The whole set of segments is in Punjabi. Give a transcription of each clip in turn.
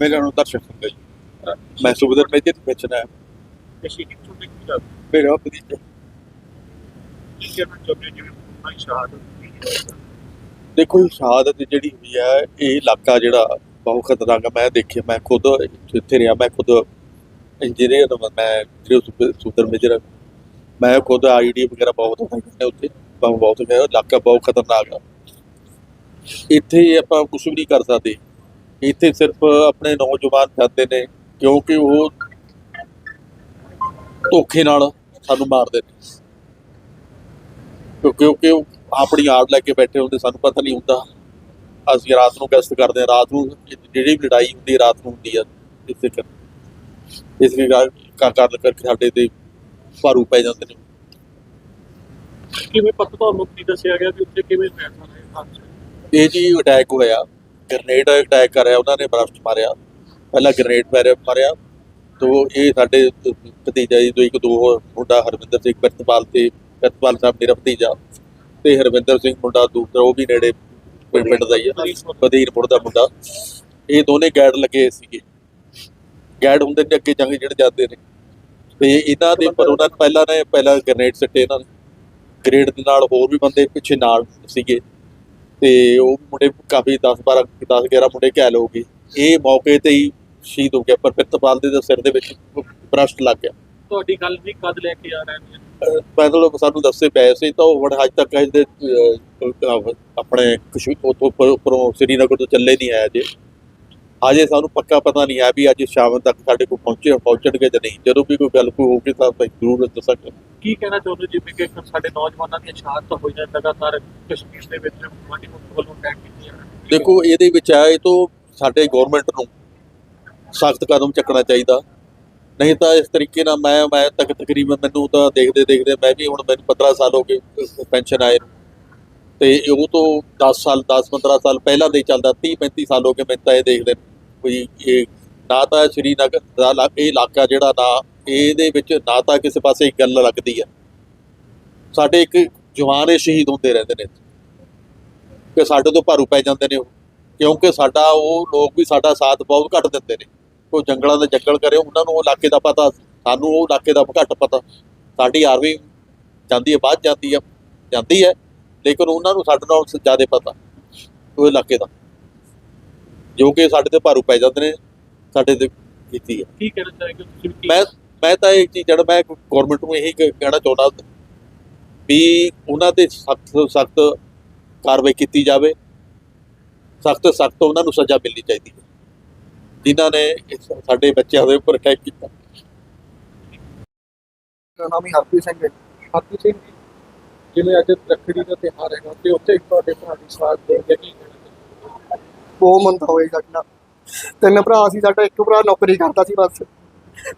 ਮੇਰਾ ਨਾਮ ਦਰਸ਼ਕ ਹੈ ਜੀ। ਮੈਂ ਸੂਬੇਦਾਰ ਮੇਜਰ ਦੀ ਪੈਨਸ਼ਨ ਹੈ ਮੇਰਾ ਭਤੀਜਾ ਦੀ ਦੇਖੋ ਇਹ ਸ਼ਹਾਦਤ ਜਿਹੜੀ ਹੋਈ ਹੈ ਇਹ ਇਲਾਕਾ ਜਿਹੜਾ ਬਹੁਤ ਖਤਰਨਾਕ ਹੈ। ਮੈਂ ਦੇਖਿਆ ਮੈਂ ਖੁਦ ਇੱਥੇ ਰਿਹਾ ਮੈਂ ਖੁਦ ਇੰਜੀਨੀਅਰ ਹਾਂ ਮੈਂ ਜਿਹੜਾ ਸੂਬੇ- ਸੂਬੇਦਾਰ ਮੇਜਰ ਮੈਂ ਖੁਦ ਆਈਡੀ ਵਗੈਰਾ ਬਹੁਤ ਹੁੰਦੇ ਉੱਥੇ। ਬਹੁਤ ਬਹੁਤ ਇਲਾਕਾ ਬਹੁਤ ਖਤਰਨਾਕ ਹੈ। ਇੱਥੇ ਆਪਾਂ ਕੁਝ ਵੀ ਨਹੀਂ ਕਰ ਸਕਦੇ। ਇੱਥੇ ਸਿਰਫ ਆਪਣੇ ਨੌਜਵਾਨ ਜਾਂਦੇ ਨੇ ਕਿਉਂਕਿ ਉਹ ਧੋਖੇ ਨਾਲ ਸਾਨੂੰ ਮਾਰਦੇ ਨੇ। ਕਿਉਂਕਿ ਉਹ ਆਪਣੀ ਆੜ ਲੈ ਕੇ ਬੈਠੇ ਹੁੰਦੇ ਸਾਨੂੰ ਪਤਾ ਨਹੀਂ ਹੁੰਦਾ। ਅਸੀਂ ਰਾਤ ਨੂੰ ਗਸ਼ਤ ਕਰਦੇ ਹਾਂ ਰਾਤ ਨੂੰ ਜਿਹੜੀ ਵੀ ਲੜਾਈ ਹੁੰਦੀ ਰਾਤ ਨੂੰ ਹੁੰਦੀ ਆ ਇਸੇ ਕਰ। ਇਸ ਕਰ ਕਰ ਕਰਕੇ ਸਾਡੇ ਤੇ ਭਾਰੂ ਪੈ ਜਾਂਦੇ ਨੇ। ਕਿਵੇਂ ਪਤਾ ਤੁਹਾਨੂੰ ਕੀ ਦੱਸਿਆ ਗਿਆ ਕਿ ਉੱਥੇ ਕਿਵੇਂ ਫੈਸਲਾ ਹੈ ਇਹ ਜੀ ਅਟੈਕ ਹੋਇਆ। ਗ੍ਰਨੇਡ ਅਟੈਕ ਕਰਿਆ, ਉਹਨਾਂ ਨੇ ਬਰਫ ਮਾਰਿਆ। ਪਹਿਲਾਂ ਗ੍ਰਨੇਡ ਮਾਰਿਆ ਮਾਰਿਆ। ਤੋ ਇਹ ਸਾਡੇ, ਭਤੀਜਾ ਜੀ ਤੋਂ ਇੱਕ ਦੋ ਮੁੰਡਾ ਹਰਵਿੰਦਰ ਸਿੰਘ ਪ੍ਰਿਤਪਾਲ ਤੇ ਪ੍ਰਿਤਪਾਲ ਸਾਹਿਬ, ਮੇਰਾ ਭਤੀਜਾ। ਤੇ ਹਰਵਿੰਦਰ ਸਿੰਘ ਮੁੰਡਾ ਦੂਸਰਾ, ਉਹ ਵੀ ਨੇੜੇ ਪਿੰਡ ਦਾ ਹੀ ਆ, ਬਦੀਰਪੁਰ ਦਾ ਮੁੰਡਾ। ਇਹ ਦੋਨੇ ਗੈਡ ਲੱਗੇ ਸੀਗੇ। ਗੈਡ ਹੁੰਦੇ ਨੇ ਅੱਗੇ ਜੰਗ ਜਿਹੜੇ ਜਾਂਦੇ ਨੇ। ਤੇ ਇਹਨਾਂ ਦੇ ਪਰ ਉਹਨਾਂ ਨੇ ਪਹਿਲਾਂ ਨੇ, ਪਹਿਲਾਂ ਗ੍ਰਨੇਡ ਸਿੱਟੇ ਇਹਨਾਂ ਨੇ। ਗ੍ਰੇਡ ਦੇ ਨਾਲ ਹੋਰ ਵੀ ਬੰਦੇ ਪਿੱਛੇ ਨਾਲ ਸੀਗੇ। ਤੇ ਉਹ ਮੁੰਡੇ ਕਾਫੀ 10 12 10 11 ਮੁੰਡੇ ਘਾਇਲ ਹੋ ਗਏ। ਇਹ ਮੌਕੇ ਤੇ ਹੀ ਸ਼ਹੀਦ ਹੋ ਗਿਆ ਪਰ ਪ੍ਰਿਤਪਾਲ ਦੇ ਸਿਰ ਦੇ ਵਿੱਚ ਬ੍ਰਸ਼ਟ ਲੱਗ ਗਿਆ। ਤੁਹਾਡੀ ਗੱਲ ਵੀ ਕਦ ਲੈ ਕੇ ਆ ਰਹੇ ਨੇ? ਮਤਲਬ ਸਾਨੂੰ ਦੱਸੇ ਪਏ ਸੀ ਤਾਂ ਉਹ ਹੁਣ ਅੱਜ ਤੱਕ ਇਹਦੇ ਆਪਣੇ ਕਸ਼ਮੀਰ ਉੱਥੋਂ ਉੱਪਰ- ਉੱਪਰੋਂ ਸ੍ਰੀਨਗਰ ਤੋਂ ਚੱਲੇ ਨਹੀਂ ਆਇਆ ਜੇ ਅਜੇ ਸਾਨੂੰ ਪੱਕਾ ਪਤਾ ਨਹੀਂ ਹੈ ਵੀ ਅੱਜ ਸ਼ਾਮ ਤੱਕ ਸਾਡੇ ਕੋਲ ਪਹੁੰਚੇ ਪਹੁੰਚਣਗੇ ਜਾਂ ਨਹੀਂ। ਜਦੋਂ ਵੀ ਕੋਈ ਗੱਲ ਕੋਈ ਹੋਊਗੀ ਤਾਂ ਆਪਾਂ ਜ਼ਰੂਰ ਦੱਸਾਂਗੇ। ਕੀ ਕਹਿਣਾ ਚਾਹੁੰਦੇ ਜਿਵੇਂ ਕਿ ਸਾਡੇ ਨੌਜਵਾਨਾਂ ਦੀਆਂ ਸ਼ਹਾਦਤ ਹੋਈਆਂ ਲਗਾਤਾਰ ਕਸ਼ਮੀਰ ਦੇ ਵਿੱਚ ਮੁਲਕ ਵੱਲੋਂ ਅਟੈਕ ਕੀਤੀਆਂ ਦੇਖੋ ਇਹਦੇ ਵਿੱਚ ਆ ਇਹ ਤੋਂ ਸਾਡੇ ਗਵਰਨਮੈਂਟ ਨੂੰ ਸਖਤ ਕਦਮ ਚੱਕਣਾ ਚਾਹੀਦਾ। ਨਹੀਂ ਤਾਂ ਇਸ ਤਰੀਕੇ ਨਾਲ ਮੈਂ ਮੈਂ ਤੱਕ ਤਕਰੀਬਨ ਮੈਨੂੰ ਤਾਂ ਦੇਖਦੇ ਦੇਖਦੇ ਮੈਂ ਵੀ ਹੁਣ ਮੈਨੂੰ 15 ਸਾਲ ਹੋ ਗਏ ਪੈਨਸ਼ਨ ਆਏ ਨੂੰ। ਤੇ ਉਹ ਤੋਂ 10 ਸਾਲ 10 15 ਸਾਲ ਪਹਿਲਾਂ ਦੇ ਚੱਲਦਾ 30 35 ਸਾਲ ਹੋ ਗਏ ਮੈਨੂੰ ਤਾਂ ਇਹ ਦੇਖਦੇ ਨੂੰ। ਕੋਈ ਇਹ ਨਾ ਤਾਂ ਸ਼੍ਰੀਨਗਰ ਦਾ ਇਲਾ- ਇਹ ਇਲਾਕਾ ਜਿਹੜਾ ਨਾ, ਇਹਦੇ ਵਿੱਚ ਨਾ ਤਾਂ ਕਿਸੇ ਪਾਸੇ ਇੱਕ ਗੱਲ ਲੱਗਦੀ ਆ। ਸਾਡੇ ਇੱਕ ਜਵਾਨ ਇਹ ਸ਼ਹੀਦ ਹੁੰਦੇ ਰਹਿੰਦੇ ਨੇ ਕਿ ਸਾਡੇ ਤੋਂ ਭਾਰੂ ਪੈ ਜਾਂਦੇ ਨੇ ਉਹ। ਕਿਉਂਕਿ ਸਾਡਾ ਉਹ ਲੋਕ ਵੀ ਸਾਡਾ ਸਾਥ ਬਹੁਤ ਘੱਟ ਦਿੰਦੇ ਨੇ। ਕੋਈ ਜੰਗਲਾਂ ਦਾ ਜੰਗਲ ਕਰੇ, ਉਹਨਾਂ ਨੂੰ ਉਹ ਇਲਾਕੇ ਦਾ ਪਤਾ, ਸਾਨੂੰ ਉਹ ਇਲਾਕੇ ਦਾ ਘੱਟ ਪਤਾ। ਸਾਡੀ ਆਰਮੀ ਜਾਂਦੀ ਹੈ, ਬਾਅਦ ਜਾਂਦੀ ਹੈ ਜਾਂਦੀ ਹੈ। ਲੇਕਿਨ ਉਹਨਾਂ ਨੂੰ ਸਾਡੇ ਨਾਲ ਜ਼ਿਆਦਾ ਪਤਾ ਉਹ ਇਲਾਕੇ ਦਾ। ਜੋ ਕਿ ਸਾਡੇ ਤੇ ਭਾਰੂ ਪੈ ਜਾਂਦੇ ਨੇ ਸਾਡੇ ਤੇ ਕੀਤੀ ਹੈ ਕੀ ਕਹਿਣਾ ਚਾਹੋਗੇ ਤੁਸੀਂ ਕੀ ਮੈਂ ਮੈਂ ਤਾਂ ਇਹ ਚੀਜ਼ ਜਿਹੜਾ ਮੈਂ ਗਵਰਨਮੈਂਟ ਨੂੰ ਇਹੀ ਕਹਿਣਾ ਚਾਹੁੰਦਾ ਵੀ ਉਹਨਾਂ ਤੇ ਸਖਤ ਸਖਤ ਕਾਰਵਾਈ ਕੀਤੀ ਜਾਵੇ। ਸਖਤ ਸਖਤ ਉਹਨਾਂ ਨੂੰ ਸਜ਼ਾ ਮਿਲਣੀ ਚਾਹੀਦੀ ਹੈ। ਜਿਨ੍ਹਾਂ ਨੇ ਸਾਡੇ ਬੱਚਿਆਂ ਦੇ ਉੱਪਰ ਅਟੈਕ ਕੀਤਾ। ਨਾਮ ਹੀ ਹਰਪ੍ਰੀਤ ਸਿੰਘ ਹੈ। ਹਾਥੀ ਸਿੰਘ ਜੀ ਜਿਵੇਂ ਅੱਜ ਰੱਖੜੀ ਦਾ ਤਿਉਹਾਰ ਹੈਗਾ, ਤੇ ਉੱਥੇ ਤੁਹਾਡੇ ਭਰਾ ਦੀ ਸਾਥ ਦੇ ਗਿਆ ਕੀ ਬਹੁਤ ਮੰਦਾ ਹੋਏ ਸਾਡੇ। ਨਾਲ ਤਿੰਨ ਭਰਾ ਸੀ, ਸਾਡਾ ਇੱਕ ਭਰਾ ਨੌਕਰੀ ਕਰਦਾ ਸੀ ਬਸ।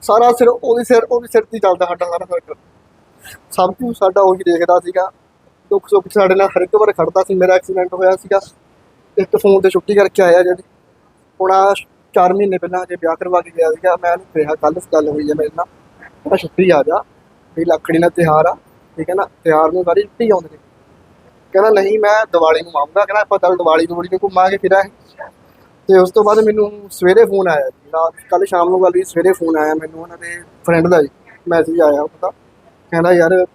ਸਾਰਾ ਸਿਰ ਉਹਦੇ ਸਿਰ ਉਹਦੇ ਸਿਰ ਤੇ ਚੱਲਦਾ ਸਾਡਾ ਸਾਰਾ ਸਰਕਲ ਸਭ ਕੁਝ ਸਾਡਾ ਉਹੀ ਦੇਖਦਾ ਸੀਗਾ। ਦੁੱਖ ਸੁੱਖ ਸਾਡੇ ਨਾਲ ਹਰ ਇੱਕ ਵਾਰ ਖੜਦਾ ਸੀ, ਮੇਰਾ ਐਕਸੀਡੈਂਟ ਹੋਇਆ ਸੀਗਾ। ਇੱਕ ਫੋਨ ਤੇ ਛੁੱਟੀ ਕਰਕੇ ਆਇਆ ਜਿਹੜੀ ਹੁਣ ਆਹ 4 ਮਹੀਨੇ ਪਹਿਲਾਂ ਜੇ ਵਿਆਹ ਕਰਵਾ ਕੇ ਗਿਆ ਸੀਗਾ। ਮੈਂ ਉਹਨੂੰ ਕਿਹਾ ਕੱਲ ਗੱਲ ਹੋਈ ਹੈ ਮੇਰੇ ਨਾਲ। ਮੈਂ ਛੁੱਟੀ ਆ ਜਾ। ਵੀ ਲੱਖੜੀ ਦਾ ਤਿਉਹਾਰ ਆ। ਠੀਕ ਹੈ ਨਾ, ਤਿਆਰ ਨੂੰ ਵਾਰੀ ਛੁੱਟੀ ਆਉਂਦੇ ਨੇ ਕਹਿੰਦਾ, ਨਹੀਂ, ਮੈਂ ਦੀਵਾਲੀ ਨੂੰ ਆਉਂਗਾ ਕਹਿੰਦਾ, ਆਪਾਂ ਚੱਲ ਦੀਵਾਲੀ ਦੀਵਾਲੀ ਨੂੰ ਘੁੰਮਾਂਗੇ ਫਿਰਾਂਗੇ ਤੇ ਉਸ ਤੋਂ ਬਾਅਦ ਮੈਨੂੰ ਸਵੇਰੇ ਫੋਨ ਆਇਆ ਜੀ। ਰਾਤ ਕੱਲ ਸ਼ਾਮ ਨੂੰ ਗੱਲ ਵੀ ਸਵੇਰੇ ਫੋਨ ਆਇਆ ਮੈਨੂੰ ਉਹਨਾਂ ਦੇ ਫਰੈਂਡ ਦਾ ਜੀ ਮੈਸੇਜ ਆਇਆ ਉਹਦਾ ਕਹਿੰਦਾ, ਯਾਰ,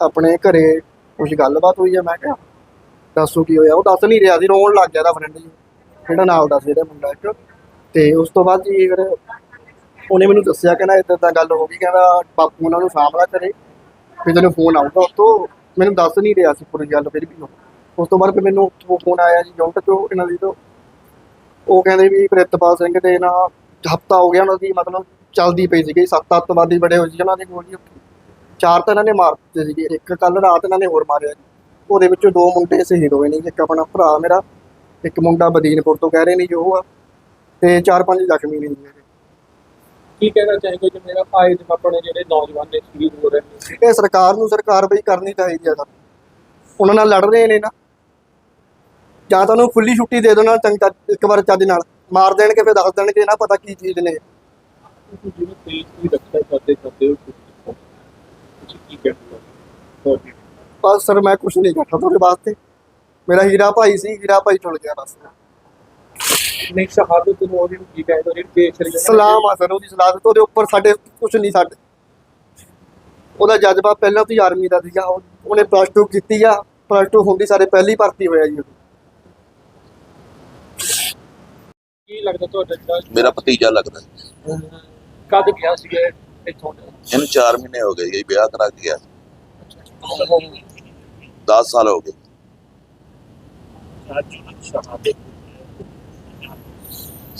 ਆਪਣੇ ਘਰੇ ਕੁਝ ਗੱਲਬਾਤ ਹੋਈ ਆ? ਮੈਂ ਕਿਹਾ, ਦੱਸੋ ਕੀ ਹੋਇਆ? ਉਹ ਦੱਸ ਨਹੀਂ ਰਿਹਾ ਸੀ, ਰੋਣ ਲੱਗ ਗਿਆ ਦਾ ਫਰੈਂਡ ਜੀ। ਜਿਹੜਾ ਨਾਲ ਦਾ ਸੀ ਇਹਦਾ ਮੁੰਡਾ ਇੱਕ। ਤੇ ਉਸ ਤੋਂ ਬਾਅਦ ਜੀ ਫਿਰ ਉਹਨੇ ਮੈਨੂੰ ਦੱਸਿਆ, ਕਹਿੰਦਾ ਇਦਾਂ ਦਾ ਗੱਲ ਹੋ ਗਈ। ਕਹਿੰਦਾ, ਬਾਪੂ ਉਹਨਾਂ ਨੂੰ ਸਾਂਭਲਾ ਕਰੇ ਫਿਰ ਤੈਨੂੰ ਫੋਨ ਆਊਗਾ ਉੱਥੋਂ ਮੈਨੂੰ ਦੱਸ ਨਹੀਂ ਰਿਹਾ ਸੀ ਪੂਰੀ ਗੱਲ ਫਿਰ ਵੀ ਉਹ। ਉਸ ਤੋਂ ਬਾਅਦ ਫਿਰ ਮੈਨੂੰ ਉੱਥੋਂ ਫੋਨ ਆਇਆ ਜੀ ਜੌਂਟ ਚੋਂ ਇਹਨਾਂ ਦੀ ਤੋਂ। ਉਹ ਕਹਿੰਦੇ ਵੀ ਪ੍ਰਿਤਪਾਲ ਸਿੰਘ ਦੇ ਨਾ ਹਫਤਾ ਹੋ ਗਿਆ ਉਹਨਾਂ ਦੀ ਮਤਲਬ ਚੱਲਦੀ ਪਈ ਸੀਗੀ ਸੱਤ ਅੱਤਵਾਦੀ ਬੜੇ ਹੋਏ ਸੀ ਉਹਨਾਂ ਦੀ ਗੋਲੀ ਚਾਰ ਤਾਂ ਇਹਨਾਂ ਨੇ ਮਾਰ ਦਿੱਤੇ ਸੀਗੇ ਇੱਕ ਕੱਲ ਰਾਤ ਇਹਨਾਂ ਨੇ ਹੋਰ ਮਾਰਿਆ ਜੀ। ਉਹਦੇ ਵਿੱਚੋਂ ਦੋ ਮੁੰਡੇ ਸ਼ਹੀਦ ਹੋਏ ਨੇ ਜੀ, ਇੱਕ ਆਪਣਾ ਭਰਾ ਮੇਰਾ ਇੱਕ ਮੁੰਡਾ ਬਦੀਨਪੁਰ ਤੋਂ ਕਹਿ ਰਹੇ ਨੇ ਜੀ ਉਹ ਆ। ਤੇ ਚਾਰ ਪੰਜ ਜ਼ਖਮੀ ਨੇ ਜੀ। ਕੀ ਕਹਿਣਾ ਕਿ ਮੇਰਾ ਆਏ ਦਿਨ ਆਪਣੇ ਜਿਹੜੇ ਨੌਜਵਾਨ ਨੇ ਸ਼ਹੀਦ ਹੋ ਰਹੇ ਨੇ? ਇਹ ਸਰਕਾਰ ਨੂੰ ਸਰ ਕਾਰਵਾਈ ਕਰਨੀ ਚਾਹੀਦੀ ਹੈ ਸਰ ਉਹਨਾਂ ਨਾਲ ਲੜ ਰਹੇ ਨੇ ਨਾ। ਜਾਂ ਤਾਂ ਉਹਨੂੰ ਖੁੱਲੀ ਛੁੱਟੀ ਦੇ ਦੇਣਾ ਚੰਗਾ ਇੱਕ ਵਾਰ ਚੱਜ ਨਾਲ। ਮਾਰ ਦੇਣਗੇ ਫਿਰ ਦੱਸ ਦੇਣਗੇ ਨਾ ਪਤਾ ਕੀ ਚੀਜ਼ ਨੇ। ਜਿਵੇਂ ਦੇਸ਼ ਦੀ ਰੱਖਿਆ ਕਰਦੇ ਕਰਦੇ ਹੋ ਤੁਸੀਂ ਕੀ ਕਹਿਣਾ ਚਾਹੋਗੇ? ਬਸ ਸਰ ਮੈਂ ਕੁਝ ਨਹੀਂ ਕਰਦਾ ਤੁਹਾਡੇ ਵਾਸਤੇ। ਮੇਰਾ ਹੀਰਾ ਭਾਈ ਸੀ ਹੀਰਾ ਭਾਈ ਟੁੱਟ ਗਿਆ ਬਸ। ਨਹੀਂ ਸ਼ਹਾਦਤ ਨੂੰ ਉਹਦੀ ਨੂੰ ਕੀ ਕਹਿੰਦੇ ਜਿਹੜੀ ਦੇਸ਼ ਲਈ ਉਹਨਾਂ ਨੇ ਸਲਾਮ ਆ ਸਰ ਉਹਦੀ ਸਲਾਮਤ ਉਹਦੇ ਉੱਪਰ ਸਾਡੇ ਕੁਝ ਨਹੀਂ ਸਾਡੇ ਉਹਦਾ ਜਜ਼ਬਾ ਪਹਿਲਾਂ ਤੋਂ ਹੀ ਆਰਮੀ ਦਾ ਸੀਗਾ। ਉਹ- ਉਹਨੇ ਪਲੱਸ 2 ਕੀਤੀ ਆ। ਪਲੱਸ 2 ਹੁੰਦੀ ਸਾਡੇ ਪਹਿਲੀ ਭਰਤੀ ਹੋਇਆ ਜੀ ਉਹ। ਕੀ ਲੱਗਦਾ ਤੁਹਾਡਾ ਜਿਹੜਾ ਮੇਰਾ ਭਤੀਜਾ ਲੱਗਦਾ। ਕਦ ਗਿਆ ਸੀ ਇੱਥੋਂ? ਇਹਨੂੰ 4 ਮਹੀਨੇ ਹੋ ਗਏ ਜੀ ਵਿਆਹ ਕਰਾ ਕੇ ਗਿਆ। 10 ਸਾਲ ਹੋ ਗਏ।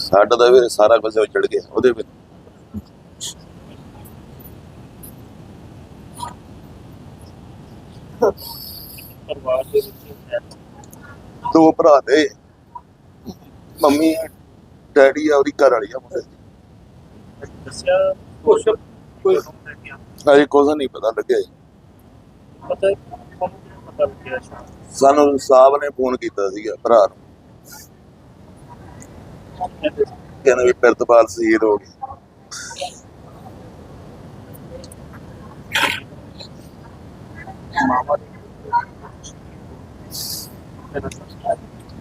ਸਾਡਾ ਤਾਂ ਵੀ ਸਾਰਾ ਕੁਝ ਚੜ ਗਿਆ ਉਹਦੇ ਵਿੱਚ। ਪਰਿਵਾਰ ਦੇ ਵਿੱਚ ਦੋ ਭਰਾ ਦੇ ਮੰਮੀ ਡੈਡੀ ਆ ਉਹਦੀ ਘਰ ਵਾਲੀ ਆ ਮੁੰਡੇ ਦੀ। ਦੱਸਿਆ ਕੁਛ? ਕੋਈ ਅਜੇ ਕੁਝ ਨਹੀਂ ਪਤਾ ਲੱਗਿਆ ਜੀ। ਪਤਾ ਤੁਹਾਨੂੰ ਪਤਾ ਲੱਗਿਆ? ਸਾਨੂੰ ਸਾਹਿਬ ਨੇ ਫੋਨ ਕੀਤਾ ਸੀਗਾ ਭਰਾ ਨੂੰ। ਕਹਿੰਦੇ ਵੀ ਪਿਰਤਪਾਲ ਸ਼ਹੀਦ ਹੋ ਗਏ।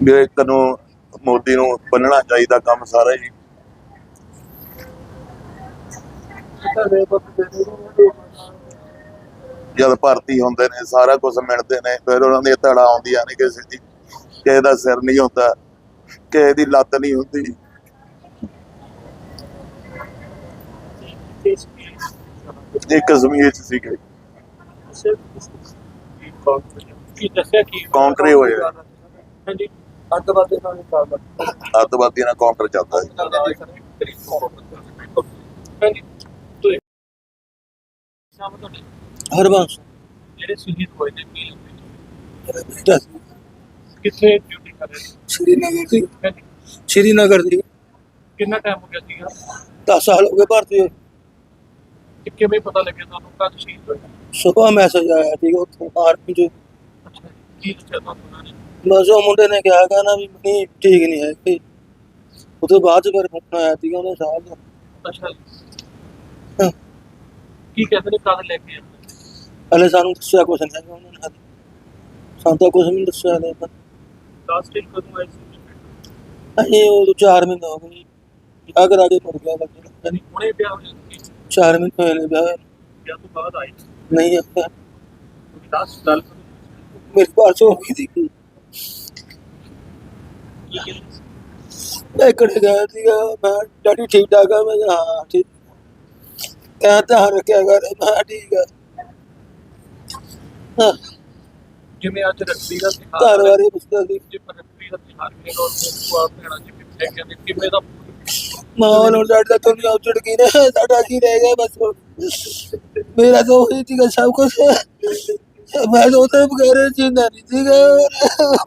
ਵੀ ਇੱਕ ਮੋਦੀ ਨੂੰ ਬੰਨਣਾ ਚਾਹੀਦਾ ਕੰਮ ਸਾਰਾ ਹੀ। ਜਦ ਭਰਤੀ ਹੁੰਦੇ ਨੇ, ਸਾਰਾ ਕੁਝ ਮਿਲਦੇ ਨੇ, ਫਿਰ ਉਹਨਾਂ ਦੀ ਧੜਾ ਆਉਂਦੀਆਂ ਨੇ ਕਿਸੇ ਦੀ। ਕਿਸੇ ਦਾ ਸਿਰ ਨਹੀਂ ਹੁੰਦਾ। ਕਿਸੇ ਦੀ ਲੱਤ ਨਹੀਂ ਹੁੰਦੀ। ਇਹ ਕਸ਼ਮੀਰ ਚ ਸੀਗੇ। ਕੀ ਦੱਸਿਆ ਕੀ ਕਾਊਂਟਰ ਹੀ ਹੋਇਆ। ਹਾਂਜੀ ਅੱਤਵਾਦੀ ਨਾਲ ਕਾਰਡ ਅੱਤਵਾਦੀਆਂ ਨਾਲ ਕਾਊਂਟਰ ਚੱਲਦਾ ਸੀ। ਹਾਂਜੀ। ਤੁਸੀਂ ਨਾਮ ਤੁਹਾਡੇ ਹਰਬੰਸ। ਜਿਹੜੇ ਸ਼ਹੀਦ ਹੋਏ ਨੇ ਕੀ ਲੱਗਦੇ? ਕਿੱਥੇ ਸੀ ਸ਼੍ਰੀਨਗਰ ਦੀ ਹਾਂਜੀ। ਸ਼੍ਰੀਨਗਰ ਦੀ ਕਿੰਨਾ ਟਾਈਮ ਹੋ ਗਿਆ ਸੀਗਾ 10 ਸਾਲ ਹੋ ਗਏ ਭਰਤੀ ਹੋਏ ਤੇ ਕਿਵੇਂ ਪਤਾ ਲੱਗਿਆ ਤੁਹਾਨੂੰ ਕਦ ਸ਼ਹੀਦ ਹੋਏ ਸਵੇਰ ਮੈਸੇਜ ਆਇਆ ਸੀ ਉੱਥੋਂ ਆਰਮੀ ਚ ਅੱਛਾ। ਕੀ ਦੱਸਿਆ ਤੁਹਾਨੂੰ ਉਹਨਾਂ ਨੇ ਬਸ ਉਹ ਮੁੰਡੇ ਨੇ ਕਿਹਾ ਕਹਿੰਦਾ ਵੀ ਨਹੀਂ ਠੀਕ ਨਹੀਂ ਹੈ ਕਿ ਉਹ ਤੋਂ ਬਾਅਦ ਫਿਰ ਫੋਨ ਆਇਆ ਸੀਗਾ ਉਹਨੇ ਸਾਹਿਬ ਦਾ ਅੱਛਾ। ਹਾਂ। ਕੀ ਕਹਿੰਦੇ ਨੇ ਕਦ ਲੈ ਕੇ ਆਏ? ਹਲੇ ਸਾਨੂੰ ਦੱਸਿਆ ਕੁਛ ਨਹੀਂ ਹੈਗਾ ਉਹਨਾਂ ਨੇ। ਸਾਨੂੰ ਤਾਂ ਕੁਛ ਵੀ ਨਹੀਂ ਦੱਸਿਆ ਹਲੇ ਤਾਂ ਲਾਸਟ ਟਾਈਮ ਕਦੋਂ ਆਏ ਸੀ ਅਸੀਂ ਉਹ ਚਾਰ ਮਹੀਨੇ ਹੋ ਗਏ ਵਿਆਹ ਕਰਾ ਕੇ ਮੁੜ ਗਿਆ ਬੱਚੇ ਦਾ। ਯਾਨੀ ਹੁਣੇ ਵਿਆਹ ਹੋਇਆ ਸੀ ਚਾਰ ਮਹੀਨੇ ਹੋਏ ਨੇ ਵਿਆਹ ਹੋਏ। ਵਿਆਹ ਤੋਂ ਬਾਅਦ ਆਏ ਨਹੀਂ ਆਇਆ ਕਿਉਂਕਿ ਲਾਸਟ ਗੱਲ ਮੇਰੇ ਪਾਸ ਹੋ ਗਈ ਸੀ ਕੀ ਕਹਿੰਦੇ ਸੀ? ਮੈਂ ਇਕੜੇ ਗਿਆ ਸੀਗਾ ਮੈਂ ਡੈਡੀ ਠੀਕ ਠਾਕ ਆ ਮੈਂ ਕਿਹਾ ਹਾਂ ਠੀਕ ਕਹਿ ਤਾਂ ਰੱਖਿਆ ਜਿਵੇਂ ਅੱਜ ਰੱਖੜੀ ਦਾ ਤਿਉਹਾਰ ਘਰ ਵਾਲੇ ਪੁੱਛਦਾ ਸੀ ਜੇ ਰੱਖੜੀ ਦਾ ਵੀ ਲੋਕ ਨੂੰ ਆਪ ਭੈਣਾਂ ਜੀ ਕਿੱਥੇ ਕਹਿੰਦੇ ਕਿਵੇਂ ਦਾ ਮਾਹੌਲ ਹੁਣ ਸਾਡਾ ਤਾਂ ਦੁਨੀਆ ਉੱਜੜ ਗਈ ਨਾ ਸਾਡਾ ਕੀ ਰਹਿ ਗਿਆ ਬਸ। ਮੇਰਾ ਤਾਂ ਉਹੀ ਸੀਗਾ ਸਭ ਕੁਝ ਮੈਂ ਤਾਂ ਉਹਦੇ ਬਗੈਰ ਜਿੰਦਾ ਨਹੀਂ ਸੀਗਾ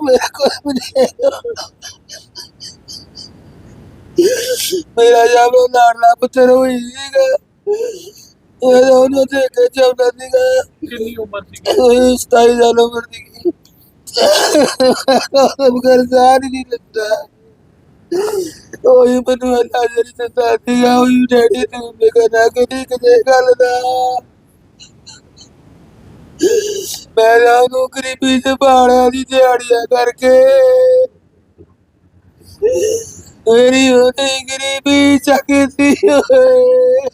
ਮੇਰਾ ਵੀ ਨਹੀਂ। ਮੇਰਾ ਜਬ ਲਾੜਲਾ ਪੁੱਤਰ ਹੋਈ ਸੀਗਾ ਉਹ ਤਾਂ ਉਹਨੂੰ ਦੇਖ ਕੇ ਚਾਹੁੰਦਾ ਸੀਗਾ ਕਿੰਨੀ ਉਮਰ ਸੀ ਉਹ 27 ਸਾਲ ਉਮਰ ਦੀ ਉਹ ਬਗੈਰ ਸਾਹ ਹੀ ਨਹੀਂ ਲੈਂਦਾ ਉਹੀ ਮੈਨੂੰ ਅੱਲਾ ਜਿਹੜੀ ਸਤਾ ਸੀਗਾ ਉਹੀ ਡੈਡੀ ਨੂੰ ਮੇਰਾ ਕਦੀ ਕਿਤੇ ਗੱਲ ਦਾ। ਮੈਂ ਤਾਂ ਉਹਨੂੰ ਗਰੀਬੀ ਚ ਪਾਲਿਆ ਦੀ ਦਿਹਾੜੀਆਂ ਕਰਕੇ। ਮੇਰੀ ਉਹਨੇ ਗਰੀਬੀ ਚੱਕਦੀ ਓਏ